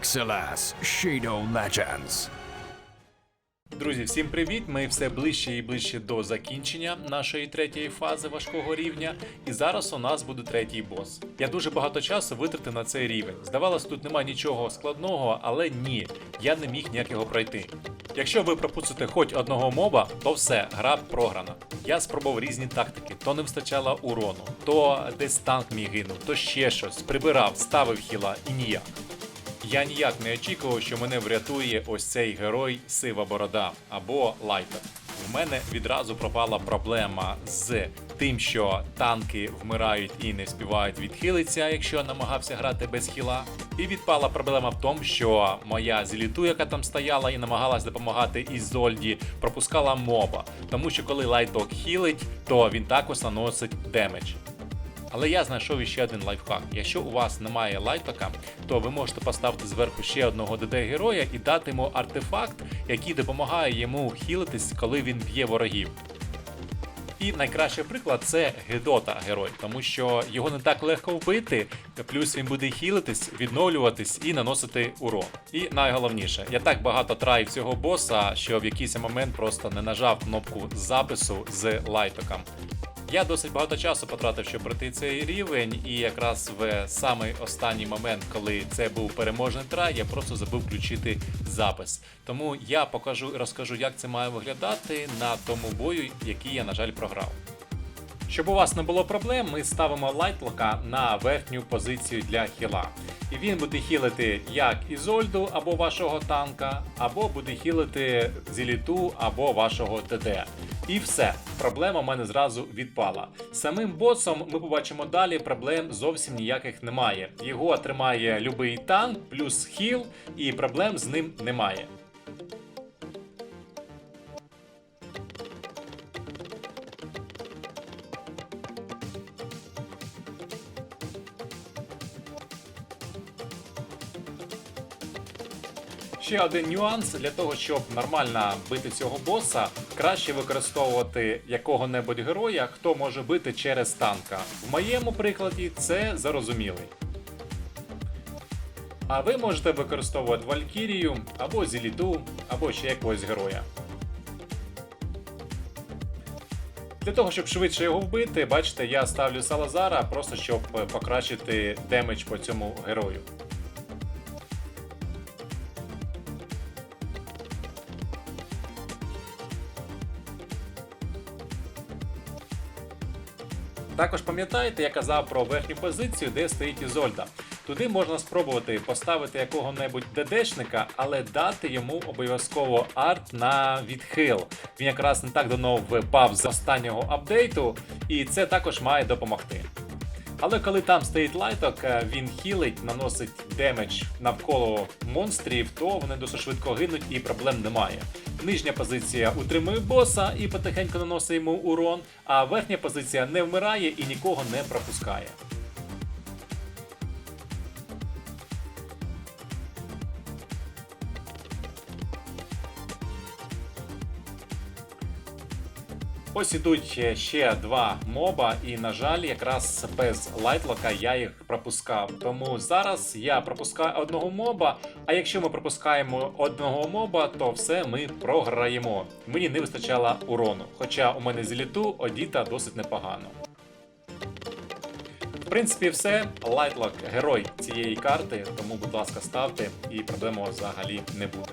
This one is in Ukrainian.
XLS Shadow Legends. Друзі, всім привіт! Ми все ближче і ближче до закінчення нашої третьої фази важкого рівня. І зараз у нас буде третій бос. Я дуже багато часу витратив на цей рівень. Здавалось, тут немає нічого складного, але ні, я не міг ніяк його пройти. Якщо ви пропустите хоч одного моба, то все, гра програна. Я спробував різні тактики, то не вистачало урону, то десь танк мій гинув, то ще щось, прибирав, ставив хіла і ніяк. Я ніяк не очікував, що мене врятує ось цей герой Сива Борода або Лайтер. В мене відразу пропала проблема з тим, що танки вмирають і не співають відхилитися, якщо намагався грати без хіла. І відпала проблема в тому, що моя зіліту, яка там стояла і намагалась допомагати Ізольді, пропускала моба. Тому що коли лайток хілить, то він також наносить демедж. Але я знайшов іще один лайфхак. Якщо у вас немає лайтока, то ви можете поставити зверху ще одного ДД героя і дати йому артефакт, який допомагає йому хілитись, коли він б'є ворогів. І найкращий приклад це Гедота герой, тому що його не так легко вбити, плюс він буде хілитись, відновлюватись і наносити урон. І найголовніше, я так багато траїв цього боса, що в якийсь момент просто не нажав кнопку запису з лайтоком. Я досить багато часу потратив, щоб пройти цей рівень, і якраз в самий останній момент, коли це був переможний трай, я просто забув включити запис. Тому я покажу і розкажу, як це має виглядати на тому бою, який я, на жаль, програв. Щоб у вас не було проблем, ми ставимо лайтлока на верхню позицію для хіла. І він буде хілити як Ізольду або вашого танка, або буде хілити Зіліту або вашого ТД. І все, проблема в мене зразу відпала. Самим босом ми побачимо далі, проблем зовсім ніяких немає. Його тримає любий танк, плюс хіл, і проблем з ним немає. Ще один нюанс для того, щоб нормально бити цього боса, краще використовувати якого-небудь героя, хто може бити через танка. В моєму прикладі це зарозумілий. А ви можете використовувати Валькірію або Зіліту, або ще якогось героя. Для того, щоб швидше його вбити, бачите, я ставлю Салазара, просто щоб покращити демедж по цьому герою. Також пам'ятаєте, я казав про верхню позицію, де стоїть Ізольда. Туди можна спробувати поставити якого-небудь ДДшника, але дати йому обов'язково арт на відхил. Він якраз не так давно впав з останнього апдейту, і це також має допомогти. Але коли там стоїть лайток, е, він хілить, наносить демедж навколо монстрів, то вони досить швидко гинуть і проблем немає. Нижня позиція утримує боса і потихеньку наносить йому урон, а верхня позиція не вмирає і нікого не пропускає. Ось ідуть ще два моба, і на жаль, якраз без лайтлока я їх пропускав. Тому зараз я пропускаю одного моба. А якщо ми пропускаємо одного моба, то все ми програємо. Мені не вистачало урону. Хоча у мене з літу одіта досить непогано. В принципі, все. Лайтлок герой цієї карти, тому, будь ласка, ставте, і проблем взагалі не буде.